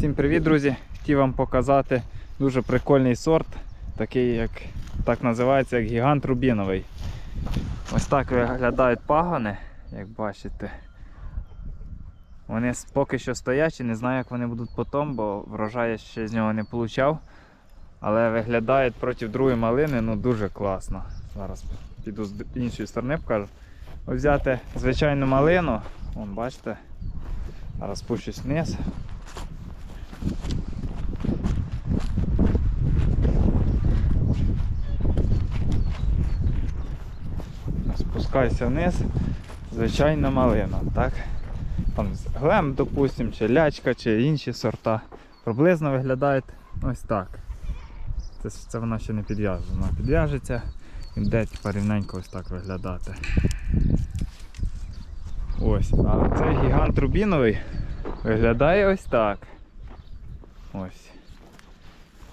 Всім привіт, друзі! Хотів вам показати дуже прикольний сорт, такий як так називається, як гігант рубіновий. Ось так виглядають пагони, як бачите. Вони поки що стоячі, не знаю, як вони будуть потім, бо врожаю я ще з нього не получав. Але виглядають проти другої малини ну дуже класно. Зараз піду з іншої сторони покажу. Ось взяти звичайну малину, вон бачите, зараз спущусь вниз. Спускайся вниз, звичайна малина, так? Там глем, допустим, чи лячка, чи інші сорта. Приблизно виглядають ось так. Це, це вона ще не підв'яжена. Вона підв'яжеться і буде рівненько ось так виглядати. Ось. А цей гігант рубіновий виглядає ось так. Ось.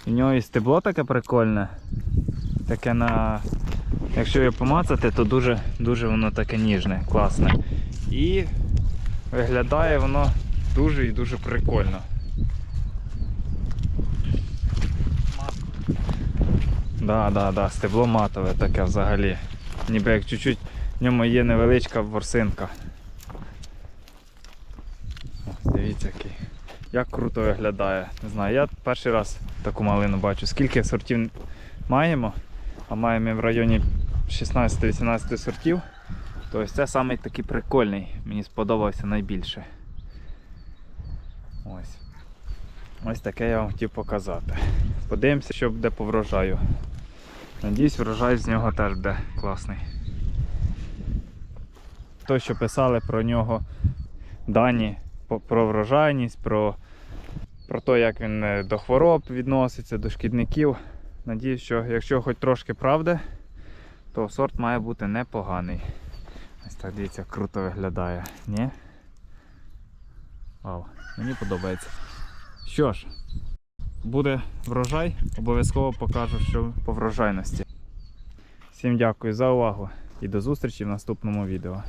У нього і стебло таке прикольне. Таке на. Якщо його помацати, то дуже, дуже воно таке ніжне, класне. І виглядає воно дуже і дуже прикольно. Да, да, да, стебло матове таке взагалі. Ніби як чуть-чуть в ньому є невеличка ворсинка. Ось дивіться який. Як круто виглядає. Не знаю, я перший раз таку малину бачу. Скільки сортів маємо, а маємо в районі 16-18 сортів. То ось це самий такий прикольний. Мені сподобався найбільше. Ось. Ось таке я вам хотів показати. Подивимося, що буде по врожаю. Надіюсь, врожай з нього теж буде класний. Той, що писали про нього дані про врожайність, про, про те, як він е, до хвороб відноситься, до шкідників. Надіюсь, що якщо хоч трошки правди, то сорт має бути непоганий. Ось так дивіться, круто виглядає. Ні? Вау, мені подобається. Що ж, буде врожай, обов'язково покажу, що по врожайності. Всім дякую за увагу і до зустрічі в наступному відео.